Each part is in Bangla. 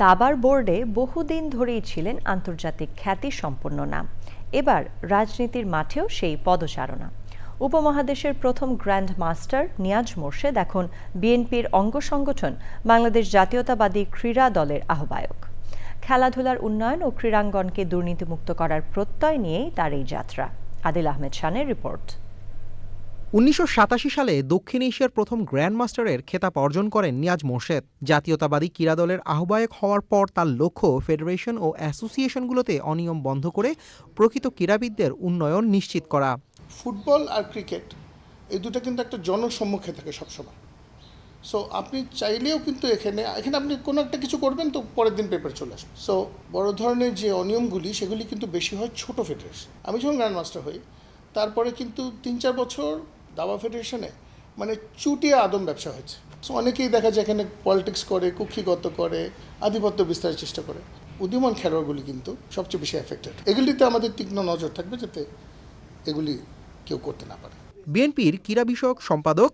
দাবার বোর্ডে বহুদিন ধরেই ছিলেন আন্তর্জাতিক খ্যাতি সম্পন্ন নাম। এবার রাজনীতির মাঠেও সেই পদচারণা। উপমহাদেশের প্রথম গ্র্যান্ড মাস্টার নিয়াজ মোর্শেদ এখন বিএনপির অঙ্গ সংগঠন, বাংলাদেশ জাতীয়তাবাদী ক্রীড়া দলের আহ্বায়ক। খেলাধুলার উন্নয়ন ও ক্রীড়াঙ্গনকে দুর্নীতিমুক্ত করার প্রত্যয় নিয়েই তার এই যাত্রা। আদিল আহমেদ শানের রিপোর্ট। উনিশশো সাতাশি সালে দক্ষিণ এশিয়ার প্রথম গ্র্যান্ড মাস্টারের খেতাব অর্জন করেন নিয়াজ মোর্শেদ। জাতীয়তাবাদী ক্রীড়া দলের আহ্বায়ক হওয়ার পর তার লক্ষ্য ফেডারেশন ও অ্যাসোসিয়েশনগুলোতে অনিয়ম বন্ধ করে প্রকৃত ক্রীড়াবিদদের উন্নয়ন নিশ্চিত করা। ফুটবল আর ক্রিকেট, এই দুটো কিন্তু একটা জনসম্মুখে থাকে সবসময়। সো আপনি চাইলেও কিন্তু এখানে এখানে আপনি কোনো একটা কিছু করবেন তো পরের দিন পেপার চলে আসবে। সো বড় ধরনের যে অনিয়মগুলি, সেগুলি কিন্তু বেশি হয় ছোট ফেডারেশন আমি যখন গ্র্যান্ড মাস্টার হই, তারপরে কিন্তু তিন চার বছর দাবা ফেডারেশনে মানে চুটিয়ে আদম ব্যবসা হয়েছে। সো অনেকেই দেখা যায় এখানে পলিটিক্স করে কুক্ষিগত করে আধিপত্য বিস্তারের চেষ্টা করে। উদীয়মান খেলোয়াড়গুলি কিন্তু সবচেয়ে বেশি এফেক্টেড এগুলিতে আমাদের তীক্ষ্ণ নজর থাকবে যাতে এগুলি কেউ করতে না পারে। বিএনপির ক্রীড়া বিষয়ক সম্পাদক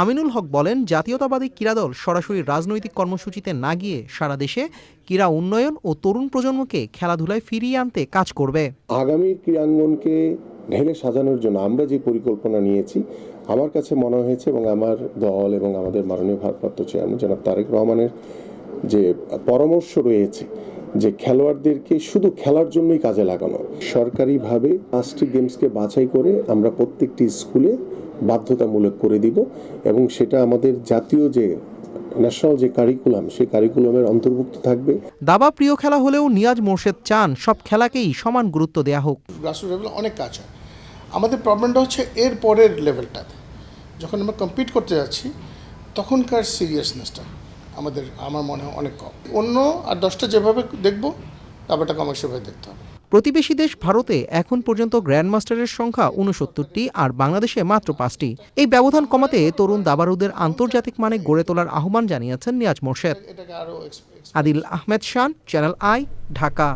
আমিনুল হক বলেন জাতীয়তাবাদী ক্রীড়া দল সরাসরি রাজনৈতিক কর্মসূচিতে না গিয়ে সারা দেশে ক্রীড়া উন্নয়ন ও তরুণ প্রজন্মকে খেলাধুলায় ফিরিয়ে আনতে কাজ করবে। আগামী ক্রীড়াঙ্গনকে ঢেলে সাজানোর জন্য আমরা যে পরিকল্পনা নিয়েছি আমার কাছে মনে হয়েছে এবং আমার দল এবং আমাদের মাননীয় ভারপ্রাপ্ত চেয়ারম্যান জনাব তারেক রহমানের যে পরামর্শ রয়েছে যে খেলোয়াড়দেরকে শুধু খেলার জন্যই কাজে লাগানো সরকারিভাবে পাঁচটি গেমসকে বাছাই করে আমরা প্রত্যেকটি স্কুলে বাধ্যতামূলক করে দিব এবং সেটা আমাদের জাতীয় যে ন্যাশনাল যে কারিকুলাম সেই কারিকুলামের অন্তর্ভুক্ত থাকবে। দাবা প্রিয় খেলা হলেও নিয়াজ মোর্শেদ চান সব খেলাকেই সমান গুরুত্ব দেয়া হোক। গ্রাসরুট লেভেলে অনেক কাজ হয়। আমাদের প্রবলেমটা হচ্ছে এর পরের লেভেলটাতে যখন আমরা কম্পিট করতে যাচ্ছি তখনকার সিরিয়াসনেসটা আমাদের আমার মনে হয় অনেক কম। অন্য আর দশটা যেভাবে দেখব ব্যাপারটা কমার্শিয়ালভাবে দেখতে হবে। প্রতিবেশী দেশ ভারতে এখন পর্যন্ত গ্র্যান্ড মাস্টারের সংখ্যা উনসত্তরটি আর বাংলাদেশে মাত্র পাঁচটি। এই ব্যবধান কমাতে তরুণ দাবারুদের আন্তর্জাতিক মানে গড়ে তোলার আহ্বান জানিয়েছেন Niaz Morshed. Adil Ahmed Shan channel I Dhaka.